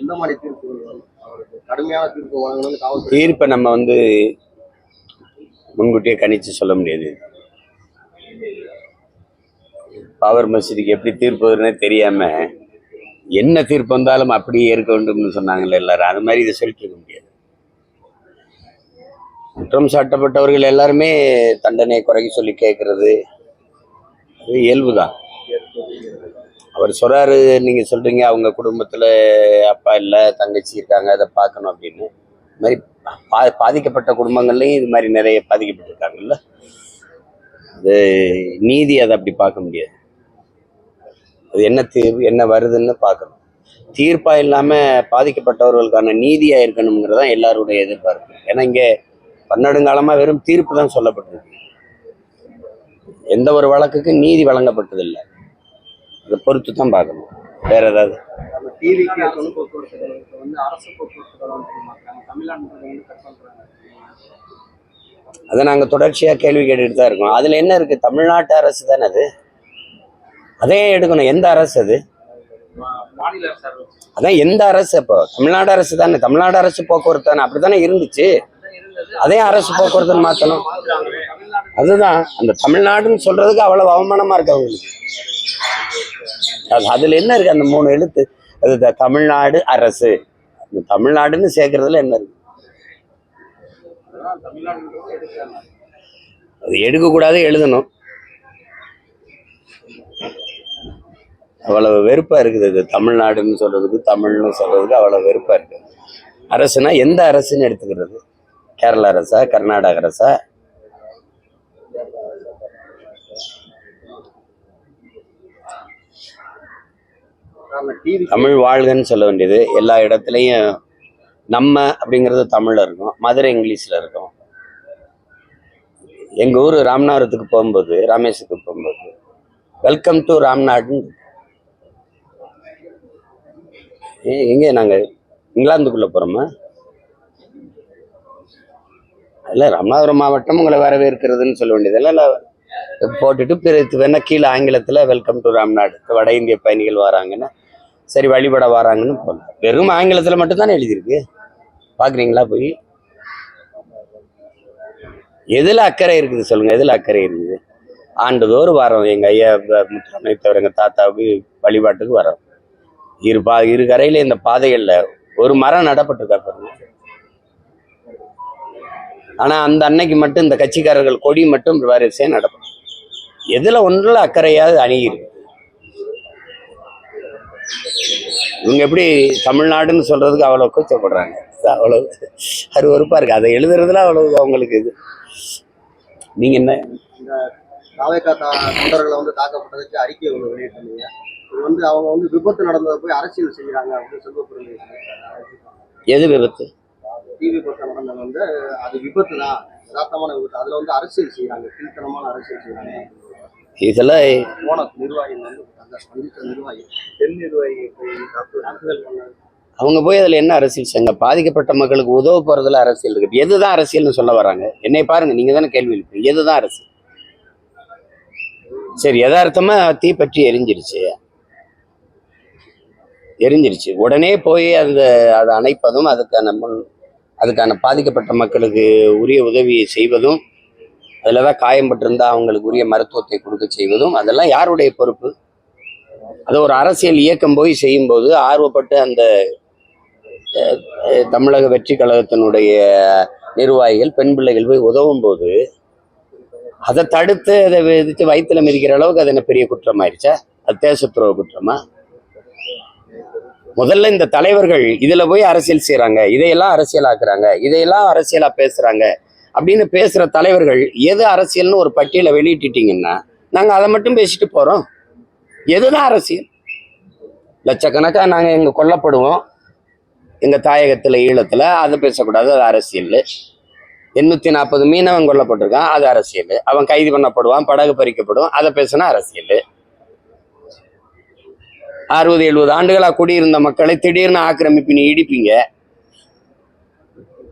எந்த மாதிரி தீர்ப்பு கடுமையான தீர்ப்பு வழங்கணும்னு தீர்ப்பை நம்ம வந்து முன்கூட்டியே கணிச்சு சொல்ல முடியாது. பாவர் மசூதிக்கு எப்படி தீர்ப்பு வரும்னே தெரியாம என்ன தீர்ப்பு வந்தாலும் அப்படியே இருக்க வேண்டும்னு சொன்னாங்கல்ல எல்லாரும். அது மாதிரி இதை சொல்லிட்டு இருக்க முடியாது. குற்றம் சாட்டப்பட்டவர்கள் எல்லாருமே தண்டனை குறைக்க சொல்லி கேட்கறது. அது இயல்புதான். அவர் சொல்றாரு நீங்க சொல்றீங்க அவங்க குடும்பத்துல அப்பா இல்லை தங்கச்சி இருக்காங்க அதை பார்க்கணும் அப்படின்னு. இது மாதிரி பா பாதிக்கப்பட்ட குடும்பங்கள்லையும் இது மாதிரி நிறைய பாதிக்கப்பட்டிருக்காங்கல்ல. அது நீதி அதை அப்படி பார்க்க முடியாது. அது என்ன தீர்வு என்ன வருதுன்னு பார்க்கணும். தீர்ப்பா இல்லாம பாதிக்கப்பட்டவர்களுக்கான நீதியா இருக்கணுங்கிறது தான் எல்லாருடைய எதிர்பார்ப்பு. ஏன்னா இங்கே பன்னெடுங்காலமா வெறும் தீர்ப்பு தான் சொல்லப்பட்டிருக்கு. எந்த ஒரு வழக்குக்கு நீதி வழங்கப்பட்டதில்லை. அதை பொறுத்து தான் பார்க்கணும். வேற ஏதாவது? அதை நாங்கள் தொடர்ச்சியாக கேள்வி கேட்டுட்டு தான் இருக்கோம். அதில் என்ன இருக்குது தமிழ்நாட்டு அரசு தானே அது? அதே எடுக்கணும். எந்த அரசு அது? அதான் எந்த அரசு இப்போ தமிழ்நாடு அரசு தானே. தமிழ்நாடு அரசு போக்குவரத்து தானே. அப்படி தானே இருந்துச்சு. அதே அரசு போக்குவரத்துன்னு மாற்றணும் அதுதான். அந்த தமிழ்நாடுன்னு சொல்றதுக்கு அவ்வளவு அவமானமா இருக்கு அவங்களுக்கு. அதுல என்ன இருக்கு? அந்த மூணு எழுத்து. அது தமிழ்நாடு அரசு. அந்த தமிழ்நாடுன்னு சேர்க்கறதுல என்ன இருக்கு? அது எடுக்கக்கூடாது எழுதணும். அவ்வளவு வெறுப்பாக இருக்குது. இது தமிழ்நாடுன்னு சொல்றதுக்கு தமிழ்னு சொல்றதுக்கு அவ்வளவு வெறுப்பா இருக்குது அரசுனா எந்த அரசுன்னு எடுத்துக்கிறது? கேரளா அரசா கர்நாடக அரசா தமிழ் வாழ்கன்னு சொல்ல வேண்டியது. எல்லா இடத்துலையும் நம்ம அப்படிங்கிறது தமிழ்ல இருக்கும். மதுரை இங்கிலீஷ்ல இருக்கும். எங்க ஊர் ராமநாதத்துக்கு போகும்போது ராமேஸ்வரத்துக்கு போகும்போது வெல்கம் டு ராம்நாடுன்னு இருக்கு. நாங்கள் எங்க நாங்க? இங்கிலாந்துக்குள்ள போறோமா? ராமநாதபுரம் மாவட்டம் உங்களை வரவேற்கிறதுன்னு சொல்ல வேண்டியதில்லை இல்ல போட்டுட்டு பிறகு வேணா கீழே ஆங்கிலத்தில் வெல்கம் டு ராம்நாடு. வட இந்திய பயணிகள் வராங்கன்னா சரி வழிபட வராங்கன்னு போடலாம் வெறும் ஆங்கிலத்தில் மட்டும்தானே எழுதியிருக்கு? பார்க்குறீங்களா போய்? எதில் அக்கறை இருக்குது சொல்லுங்கள் எதில் அக்கறை இருக்குது? ஆண்டுதோறும் வரோம் எங்கள் ஐயா ப- தவிர எங்கள் தாத்தாவுக்கு வழிபாட்டுக்கு வரோம். இரு பா இரு கரையில் இந்த பாதைகளில் ஒரு மரம் நடப்பட்டிருக்கா பாருங்க. ஆனால் அந்த அன்னைக்கு மட்டும் இந்த கட்சிக்காரர்கள் கொடி மட்டும் வரிசையாக நடக்கும் எதில் ஒன்றில் அக்கறையாவது அணுகிருக்கு இவங்க எப்படி தமிழ்நாடுன்னு சொல்றதுக்கு அவ்வளோ கூச்சப்படுறாங்க. அவ்வளவு அருவறுப்பா இருக்கு. அதை எழுதுறதுல அவ்வளவு அவங்களுக்கு இது. நீங்க என்ன? தாவேக்கா தா தொண்டர்களை வந்து தாக்கப்பட்டதுக்கு அறிக்கை ஒன்று வெளியிட்டிருந்தீங்க. இது வந்து அவங்க வந்து விபத்து நடந்ததை போய் அரசியல் செய்யறாங்க அப்படின்னு செல்வப்பிரமணி எது விபத்து? டிவி பக்கம் நடந்தது வந்து அது விபத்து தான் யதார்த்தமான விபத்து. அதுல வந்து அரசியல் செய்யறாங்க. கீழ்த்தனமான அரசியல் செய்யறாங்க. இதெல்லாம் அவங்க போய் அதுல என்ன அரசியல் செய்யுங்க பாதிக்கப்பட்ட மக்களுக்கு உதவ போறதுல அரசியல் இருக்கு. எதுதான் அரசியல்னு சொல்ல வராங்க? என்னை பாருங்க நீங்க தானே கேள்வி எழுப்பீங்க எதுதான் அரசியல்? சரி யதார்த்தமா தீ பற்றி எரிஞ்சிருச்சு. எரிஞ்சிருச்சு. உடனே போய் அந்த அதை அணைப்பதும் அதுக்கான முன் அதுக்கான பாதிக்கப்பட்ட மக்களுக்கு உரிய உதவியை செய்வதும் அதில் தான் காயம்பட்டிருந்தால் அவங்களுக்கு உரிய மருத்துவத்தை கொடுக்க செய்வதும் அதெல்லாம் யாருடைய பொறுப்பு? அது ஒரு அரசியல் இயக்கம் போய் செய்யும்போது ஆர்வப்பட்டு அந்த தமிழக வெற்றி கழகத்தினுடைய நிர்வாகிகள் பெண் பிள்ளைகள் போய் உதவும் போது அதை தடுத்து அதை விதித்து வயிற்றுல மிதிக்கிற அளவுக்கு அது என்ன பெரிய குற்றம் ஆயிடுச்சா அது தேசத்துறவு குற்றமா? முதல்ல இந்த தலைவர்கள் இதுல போய் அரசியல் செய்கிறாங்க இதையெல்லாம் அரசியலாக்குறாங்க இதையெல்லாம் அரசியலா பேசுறாங்க அப்படின்னு பேசுகிற தலைவர்கள் எது அரசியல்னு ஒரு பட்டியலை வெளியிட்டுட்டீங்கன்னா நாங்கள் அதை மட்டும் பேசிட்டு போறோம். எதுதான் அரசியல்? லட்சக்கணக்காக நாங்கள் இங்கே கொல்லப்படுவோம். எங்கள் தாயகத்தில் ஈழத்துல அதை பேசக்கூடாது அது அரசியல் எண்ணூத்தி நாற்பது மீனவன் கொல்லப்பட்டிருக்கான் அது அரசியல் அவன் கைது பண்ணப்படுவான் படகு பறிக்கப்படும் அதை பேசினா அரசியல் அறுபது எழுபது ஆண்டுகளாக குடியிருந்த மக்களை திடீர்னு ஆக்கிரமிப்பு நீ இடிப்பீங்க.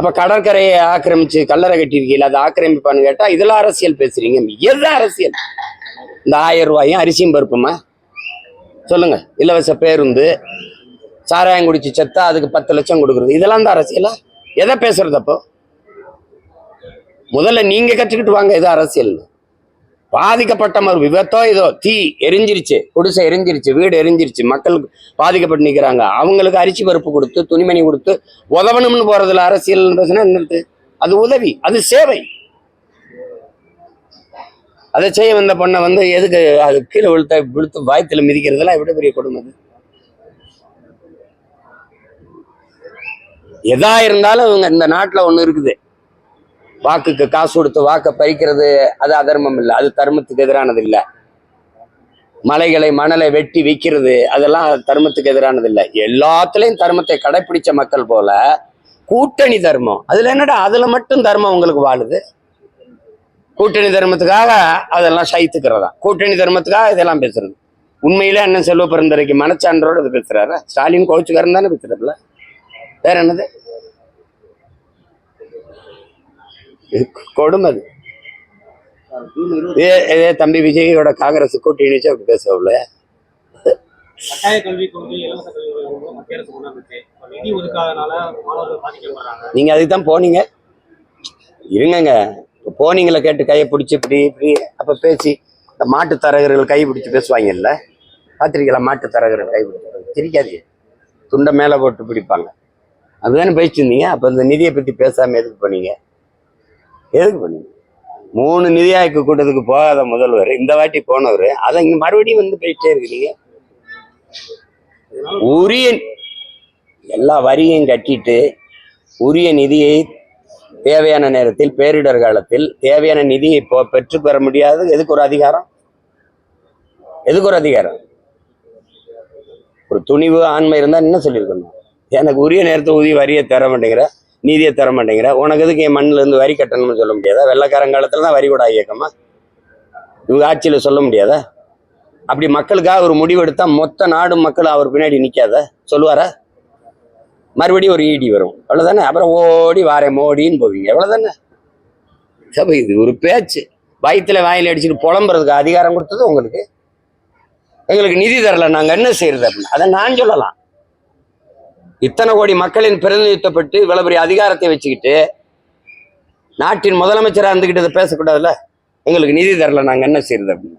அப்ப கடற்கரையை ஆக்கிரமிச்சு கல்லறை கட்டியிருக்கீங்களா? அதை ஆக்கிரமிப்பான்னு கேட்டா இதெல்லாம் அரசியல் பேசுறீங்க. எது அரசியல்? இந்த ஆயிரம் ரூபாயும் அரிசியும் பருப்புமா? சொல்லுங்க. இலவச பேருந்து சாராயம் குடிச்சு செத்தா அதுக்கு பத்து லட்சம் கொடுக்குறது. இதெல்லாம் தான் அரசியலா? எதை பேசுறது அப்போ? முதல்ல நீங்க கற்றுக்கிட்டு வாங்க இது அரசியல்னு. பாதிக்கப்பட்ட மாதிரி விபத்தோ இதோ தீ எரிஞ்சிருச்சு குடிசை எரிஞ்சிருச்சு வீடு எரிஞ்சிருச்சு மக்கள் பாதிக்கப்பட்டு நிற்கிறாங்க அவங்களுக்கு அரிசி பருப்பு கொடுத்து துணிமணி கொடுத்து உதவணும்னு போறதுல அரசியல் பேசுனா அது உதவி அது சேவை. அதை செய்ய வந்த பொண்ணை வந்து எதுக்கு அது கீழே விழுத்த விழுத்து வாய்த்துல மிதிக்கிறதுலாம் எவ்வளோ பெரிய கொடுமை அது? எதா இருந்தாலும் இவங்க இந்த நாட்டில் ஒன்று இருக்குது. வாக்குக்கு காசு கொடுத்து வாக்கை பறிக்கிறது அது அதர்மம் இல்லை. அது தர்மத்துக்கு எதிரானது இல்லை. மலைகளை மணலை வெட்டி விற்கிறது அதெல்லாம் தர்மத்துக்கு எதிரானது இல்லை. எல்லாத்துலயும் தர்மத்தை கடைப்பிடிச்ச மக்கள் போல கூட்டணி தர்மம். அதுல என்னடா அதுல மட்டும் தர்மம் உங்களுக்கு வாழுது? கூட்டணி தர்மத்துக்காக அதெல்லாம் சைத்துக்கிறதா கூட்டணி தர்மத்துக்காக இதெல்லாம் பேசுறது. உண்மையில அண்ணன் செல்வ பிறந்தரைக்கு மனச்சான்றோடு இது பேசுறாரு? ஸ்டாலின் கோச்சுக்காரன் தானே பேசுறாருல வேற என்னது இது கொடுமை. இருபத்தி இதே இதே தம்பி விஜயோட காங்கிரஸ் கூட்டணி வச்சு அப்படி நீங்க அதுக்கு தான் போனீங்க. இருங்கங்க. இப்போ போனீங்களே கேட்டு கையை பிடிச்சி இப்படி இப்படி அப்ப பேசி. இந்த மாட்டு தரகர்கள் கை பிடிச்சி பேசுவாங்கல்ல? பார்த்திருக்கீங்களா? மாட்டு தரகர்கள் கை பிடிச்சி சிரிக்காதீங்க. துண்டை மேலே போட்டு பிடிப்பாங்க. அப்படிதானே பேசியிருந்தீங்க அப்போ இந்த நிதியை பற்றி பேசாம எதுக்கு பண்ணீங்க எதுக்கு பண்ணீங்க மூணு நிதி ஆய்வு கூட்டத்துக்கு போகாத முதல்வர். இந்த வாட்டி போனவர். அதை இங்க மறுபடியும் வந்து போயிட்டே இருக்கிறீங்க. உரிய எல்லா வரியும் கட்டிட்டு உரிய நிதியை தேவையான நேரத்தில் பேரிடர் காலத்தில் தேவையான நிதியை இப்போ பெற்று பெற முடியாது. எதுக்கு ஒரு அதிகாரம்? எதுக்கு ஒரு அதிகாரம்? ஒரு துணிவு ஆண்மை இருந்தா என்ன சொல்லியிருக்கணும்? எனக்கு உரிய நேரத்தை உதவி வரியை தர மாட்டேங்கிற. நீதியை தர மாட்டேங்கிற உனக்கு எதுக்கு என் மண்ணில் இருந்து வரி கட்டணும்னு சொல்ல முடியாதா? வெள்ளக்காரங்காலத்துல தான் வரி கூட இயக்கமா இவங்க ஆட்சியில் சொல்ல முடியாதா? அப்படி மக்களுக்காக ஒரு முடிவு மொத்த நாடு மக்கள் அவர் பின்னாடி நிற்காத சொல்லுவாரா? மறுபடியும் ஒரு ஈடி வரும். அவ்வளோதானே அப்புறம் ஓடி வாரேன் மோடின்னு போவீங்க. அவ்வளவுதானே? சபை இது ஒரு பேச்சு. வயிற்றுல வாயில் அடிச்சுட்டு புலம்புறதுக்கு அதிகாரம் கொடுத்தது உங்களுக்கு. எங்களுக்கு நிதி தரல. நாங்கள் என்ன செய்யறது அப்படின்னு. அதை நான் சொல்லலாம். இத்தனை கோடி மக்களின் பிரதிநிதித்துவப்பட்டு இவ்வளவு பெரிய அதிகாரத்தை வச்சுக்கிட்டு நாட்டின் முதலமைச்சராக இருந்துக்கிட்டு இதை பேசக்கூடாதுல்ல? எங்களுக்கு நிதி தரல நாங்கள் என்ன செய்யறது அப்படின்னு.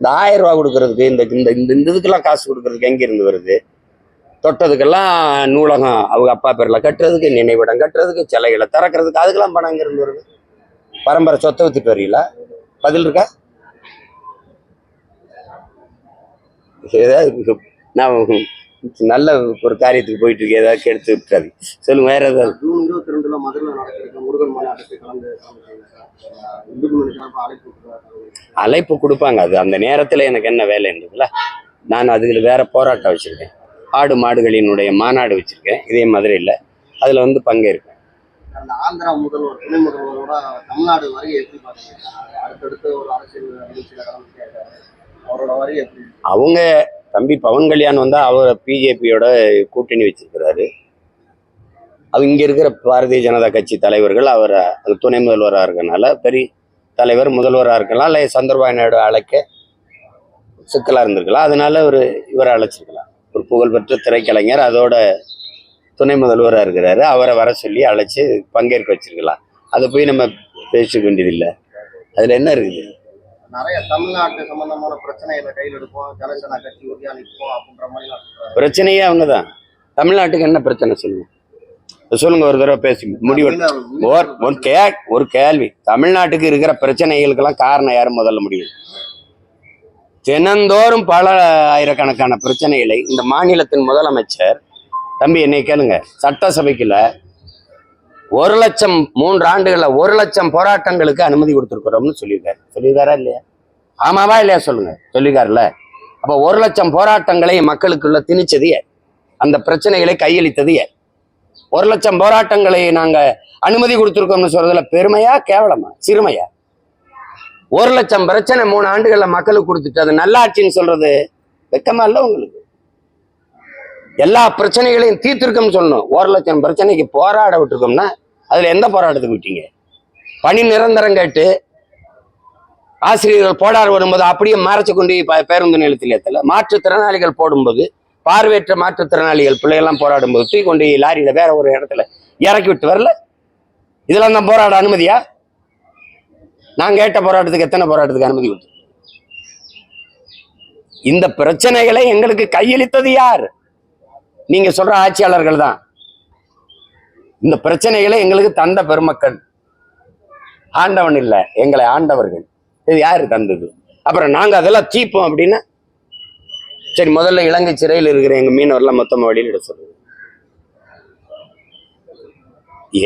இந்த ஆயிரம் ரூபா கொடுக்கறதுக்கு இந்த இந்த இந்த இந்த இதுக்கெல்லாம் காசு கொடுக்கறதுக்கு எங்க இருந்து வருது? தொட்டதுக்கெல்லாம் நூலகம் அவங்க அப்பா பேரில் கட்டுறதுக்கு நினைவிடம் கட்டுறதுக்கு சிலைகளை திறக்கிறதுக்கு அதுக்கெல்லாம் பணம் எங்க இருந்து வருது? பரம்பரை சொத்தை வித்துட்டு வரீங்களா பதில் இருக்கா? ஏதாவது நான் நல்ல ஒரு காரியத்துக்கு போயிட்டு இருக்கேன் ஏதாவது கெடுத்து விட்டுறாது சொல்லுங்க வேற ஏதாவது? ஜூன் இருபத்தி ரெண்டுல மதுரையில் நடக்கிற முருகன் மாநாட்டுக்கு கலந்து அழைப்பு கொடுப்பாங்க. அது அந்த நேரத்தில் எனக்கு என்ன வேலைன்றதுல நான் அதுல வேற போராட்டம் வச்சிருக்கேன். ஆடு மாடுகளினுடைய மாநாடு வச்சிருக்கேன். இதே மதுரையில் அதில் வந்து பங்கேற்கேன் அந்த ஆந்திரா முதல்வர் துணை முதல்வரோட தமிழ்நாடு வரையை எப்படி பாத்தீங்க அடுத்தடுத்து ஒரு அரசியல் நிகழ்ச்சியில அவரோட வரி எப்படி அவங்க தம்பி பவன் கல்யாண் வந்தால் அவர் பிஜேபியோட கூட்டணி வச்சிருக்கிறாரு. அது இங்கே இருக்கிற பாரதிய ஜனதா கட்சி தலைவர்கள் அவர் அது துணை முதல்வராக இருக்கனால பெரிய தலைவர் முதல்வராக இருக்கலாம் இல்லை சந்திரபாபு நாயுடு அழைக்க சிக்கலாக இருந்திருக்கலாம். அதனால ஒரு இவரை அழைச்சிருக்கலாம். ஒரு புகழ்பெற்ற திரைக்கலைஞர் அதோட துணை முதல்வராக இருக்கிறாரு. அவரை வர சொல்லி அழைச்சி பங்கேற்க வச்சிருக்கலாம். அதை போய் நம்ம பேசிக்க வேண்டியதில்லை. அதில் என்ன இருக்குது? நிறைய தமிழ்நாட்டு சம்பந்தமான பிரச்சனைகளை கையில் எடுப்போம் ஜனசேனா கட்சி உறுதியா நிற்போம் அப்படின்ற மாதிரி. பிரச்சனையே அவங்க தான் தமிழ்நாட்டுக்கு என்ன பிரச்சனை சொல்லுங்க? சொல்லுங்க ஒரு தடவை பேசி முடிவு ஒரு ஒரு கே ஒரு கேள்வி. தமிழ்நாட்டுக்கு இருக்கிற பிரச்சனைகளுக்கெல்லாம் காரணம் யாரும் முதல்ல முடிவு? தினந்தோறும் பல ஆயிரக்கணக்கான பிரச்சனைகளை இந்த மாநிலத்தின் முதலமைச்சர் தம்பி என்னை கேளுங்க சட்டசபைக்குள்ள ஒரு லட்சம் மூன்று ஆண்டுகளில் ஒரு லட்சம் போராட்டங்களுக்கு அனுமதி கொடுத்துருக்குறோம்னு சொல்லியிருக்காரு. சொல்லியிருக்காரா இல்லையா? ஆமாவா இல்லையா சொல்லுங்க. சொல்லியிருக்காருல்ல. அப்ப ஒரு லட்சம் போராட்டங்களை மக்களுக்குள்ள திணிச்சது யார்? அந்த பிரச்சனைகளை கையளித்தது யார்? ஒரு லட்சம் போராட்டங்களை நாங்க அனுமதி கொடுத்துருக்கோம்னு சொல்றதுல பெருமையா கேவலமா சிறுமையா? ஒரு லட்சம் பிரச்சனை மூணு ஆண்டுகள்ல மக்களுக்கு கொடுத்துட்டு அது நல்லாட்சின்னு சொல்றது வெக்கமா இல்ல உங்களுக்கு? எல்லா பிரச்சனைகளையும் தீர்த்திருக்கோம்னு சொல்லணும் ஒரு லட்சம் பிரச்சனைக்கு போராட விட்டுருக்கோம்னா அதுல எந்த போராட்டத்துக்கு விட்டீங்க? பணி நிரந்தரம் கேட்டு ஆசிரியர்கள் போடார் வரும்போது அப்படியே மறைச்சு கொண்டு பேருந்து நிலையத்தில் ஏத்தல. மாற்றுத்திறனாளிகள் போடும்போது பார்வையற்ற மாற்றுத்திறனாளிகள் பிள்ளைகள்லாம் போராடும் போது தூக்கி கொண்டு லாரியில் வேற ஒரு இடத்துல இறக்கி விட்டு வரல. இதெல்லாம் தான் போராட அனுமதியா? நான் கேட்ட போராட்டத்துக்கு எத்தனை போராட்டத்துக்கு அனுமதி கொடுத்து இந்த பிரச்சனைகளை எங்களுக்கு கையளித்தது யார்? நீங்க சொல்ற ஆட்சியாளர்கள் தான். இந்த பிரச்சனைகளை எங்களுக்கு தந்த பெருமக்கள். ஆண்டவன் இல்ல எங்களை ஆண்டவர்கள். இது யாரு தந்தது? அப்புறம் நாங்க அதெல்லாம் தீப்போம் அப்படின்னா சரி முதல்ல இலங்கை சிறையில் இருக்கிற எங்க மீனவர்லாம் மொத்தமா வெளியிட சொல்லுங்க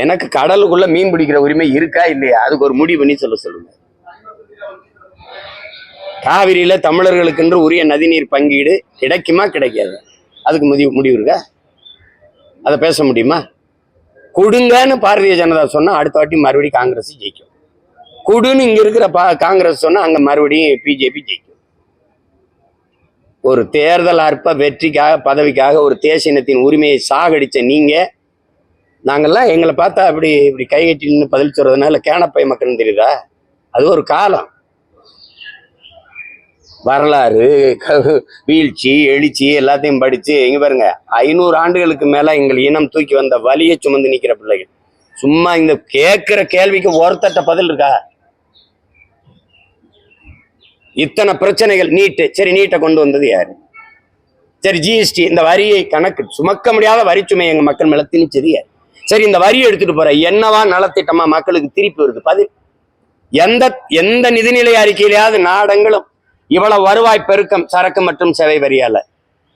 எனக்கு கடலுக்குள்ள மீன் பிடிக்கிற உரிமை இருக்கா இல்லையா? அதுக்கு ஒரு முடிவு பண்ணி சொல்ல சொல்லுங்க. காவிரியில தமிழர்களுக்கென்று உரிய நதிநீர் பங்கீடு கிடைக்குமா கிடைக்காது? அதுக்கு முடிவு முடிவு இருக்கா? அதை பேச முடியுமா? கொடுங்கன்னு பாரதிய ஜனதா சொன்னால் அடுத்த வாட்டி மறுபடியும் காங்கிரஸ் ஜெயிக்கும். குடுன்னு இங்கே இருக்கிற பா காங்கிரஸ் சொன்னால் அங்கே மறுபடியும் பிஜேபி ஜெயிக்கும். ஒரு தேர்தல் அற்ப வெற்றிக்காக பதவிக்காக ஒரு தேசினத்தின் உரிமையை சாகடித்த நீங்கள் நாங்கெல்லாம் எங்களை பார்த்தா அப்படி இப்படி கைகட்டி நின்று பதில் சொல்றதுனால கேனப்பை மக்கள்னு தெரியுதா? அது ஒரு காலம். வரலாறு வீழ்ச்சி எழுச்சி எல்லாத்தையும் படிச்சு இங்க பாருங்க ஐநூறு ஆண்டுகளுக்கு மேல எங்கள் இனம் தூக்கி வந்த வலியை சுமந்து நிக்கிற பிள்ளைகள். சும்மா இந்த கேட்கிற கேள்விக்கு ஒருத்தட்ட பதில் இருக்கா? இத்தனை பிரச்சனைகள் நீட்டு சரி நீட்டை கொண்டு வந்தது யாரு? சரி ஜிஎஸ்டி இந்த வரியை கணக்கு சுமக்க முடியாத வரிச்சுமை எங்கள் மக்கள் மேலே திணிச்சது யார்? சரி இந்த வரியை எடுத்துட்டு போற என்னவா நலத்திட்டமா மக்களுக்கு திருப்பி வருது? பதில். எந்த எந்த நிதிநிலை அறிக்கையிலையாவது நாடங்களும் இவ்வளவு வருவாய் பெருக்கம் சரக்கு மற்றும் சேவை வரியால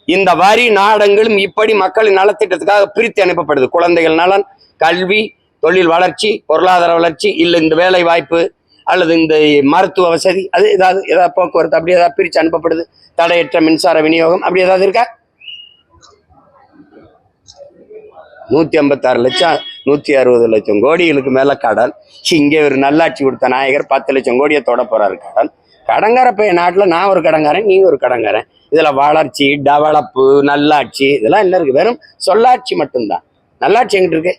இந்த வரி நாடங்களும் இப்படி மக்களின் நலத்திட்டத்துக்காக பிரித்து அனுப்பப்படுது. குழந்தைகள் நலன் கல்வி தொழில் வளர்ச்சி பொருளாதார வளர்ச்சி இல்லை இந்த வேலை வாய்ப்பு அல்லது இந்த மருத்துவ வசதி அது ஏதாவது ஏதாவது போக்குவரத்து அப்படி ஏதாவது பிரித்து அனுப்பப்படுது. தடையற்ற மின்சார விநியோகம் அப்படி ஏதாவது இருக்கா? நூத்தி ஐம்பத்தாறு லட்சம் நூத்தி அறுபது லட்சம் கோடிகளுக்கு மேல கடன். இங்கே ஒரு நல்லாட்சி கொடுத்த நாயகர் பத்து லட்சம் கோடியை தொட போறாரு கடன். கடங்கார பைய நாட்டுல நான் ஒரு கடங்காரன் நீ ஒரு கடங்காரன் இதுல வளர்ச்சி டெவலப்பு நல்லாட்சி இதெல்லாம் என்ன இருக்கு. வெறும் சொல்லாட்சி மட்டும்தான். நல்லாட்சி எங்கிட்டு இருக்கு?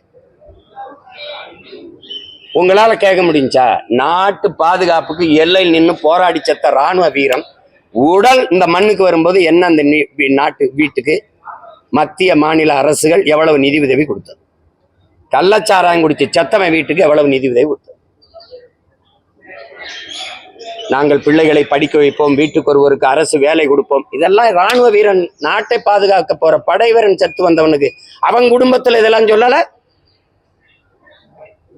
உங்களால கேட்க முடிஞ்சா நாட்டு பாதுகாப்புக்கு எல்லையில் நின்று போராடி செத்த ராணுவ வீரம் உடல் இந்த மண்ணுக்கு வரும்போது என்ன அந்த நாட்டு வீட்டுக்கு? மத்திய மாநில அரசுகள் எவ்வளவு நிதி உதவி கொடுத்தது? கள்ளச்சாராயம் குடிச்சு செத்தவன் வீட்டுக்கு எவ்வளவு நிதி உதவி கொடுத்தது? நாங்கள் பிள்ளைகளை படிக்க வைப்போம் வீட்டுக்கு ஒருவருக்கு அரசு வேலை கொடுப்போம். இதெல்லாம் ராணுவ வீரன் நாட்டை பாதுகாக்க போற படை வீரன் செத்து வந்தவனுக்கு. அவன் குடும்பத்தில் இதெல்லாம் சொல்லல.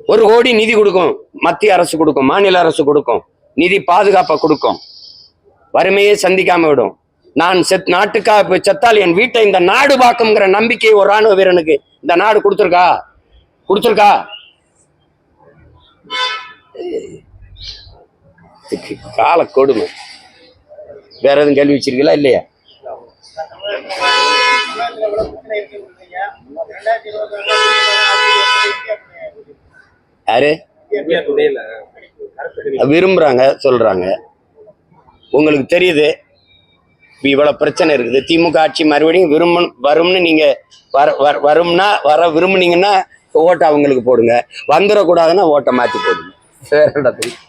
ஒரு கோடி நிதி கொடுக்கும். மத்திய அரசு கொடுக்கும் மாநில அரசு கொடுக்கும். நிதி பாதுகாப்பை கொடுக்கும். வறுமையே சந்திக்காம விடும். நான் செத் நாட்டுக்காக போய் செத்தால் என் வீட்டை இந்த நாடு பார்க்குங்கிற நம்பிக்கை ஒரு ராணுவ வீரனுக்கு இந்த நாடு கொடுத்துருக்கா? கொடுத்துருக்கா? கால கொடுமை. வேற எதுவும் கேள்வி வச்சிருக்கீங்களா? இல்லையா? யாரு? விரும்புறாங்க சொல்றாங்க. உங்களுக்கு தெரியுது. இப்போ இவ்வளவு பிரச்சனை இருக்குது. திமுக ஆட்சி மறுபடியும் விரும்ப வரும்னு நீங்க வர வர- வரும்னா வர விரும்புனீங்கன்னா ஓட்டை அவங்களுக்கு போடுங்க. வந்துடக்கூடாதுன்னா ஓட்டை மாற்றி போடுங்க. வேற இடத்துக்கு